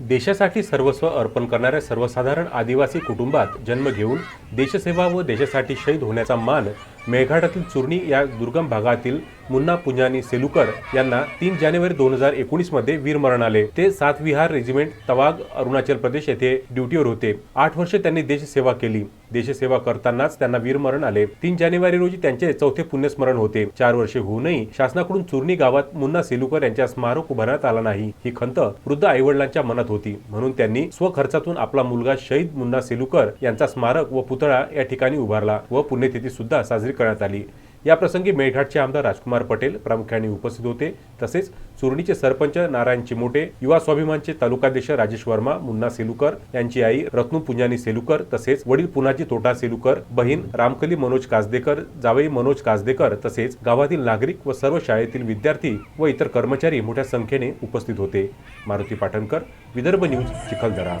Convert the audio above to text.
देशासाठी सर्वस्व अर्पण करणाऱ्या सर्वसाधारण आदिवासी कुटुंबात जन्म घेऊन देशसेवा व देशासाठी शहीद होण्याचा मान मेळघाटातील चुर्णी या दुर्गम भागातील मुन्ना पुंजानी सेलुकर यांना तीन जानेवारी दोन हजार एकोणीसमध्ये वीरमरण आले. ते सातविहार रेजिमेंट तवाग अरुणाचल प्रदेश येथे ड्युटीवर होते. आठ वर्षे त्यांनी देशसेवा केली. देशसेवा करतानाच त्यांना वीरमरण आले. तीन जानेवारी रोजी त्यांचे चौथे पुण्यस्मरण होते. चार वर्षे होऊनही शासनाकडून चुर्णी गावात मुन्ना सेलुकर यांच्या स्मारक उभारण्यात आला नाही. ही खंत वृद्ध आईवडिलांच्या मनात होती. म्हणून त्यांनी स्वखर्चातून आपला मुलगा शहीद मुन्ना सेलुकर यांचा स्मारक व पुतळा या ठिकाणी उभारला व पुण्यतिथी सुद्धा साजरी करण्यात आली. याप्रसंगी मेळघाटचे आमदार राजकुमार पटेल प्रामुख्याने उपस्थित होते. तसेच चुरणीचे सरपंच नारायण चिमोटे युवा स्वाभिमानचे तालुकाध्यक्ष राजेश वर्मा मुन्ना सेलुकर यांची आई रत्नू पुंजानी सेलुकर तसेच वडील पुनाजी तोटा सेलुकर बहीण रामकली मनोज कासदेकर जावई मनोज कासदेकर तसेच गावातील नागरिक व सर्व शाळेतील विद्यार्थी व इतर कर्मचारी मोठ्या संख्येने उपस्थित होते. मारुती पाटणकर विदर्भ न्यूज चिखलदरा.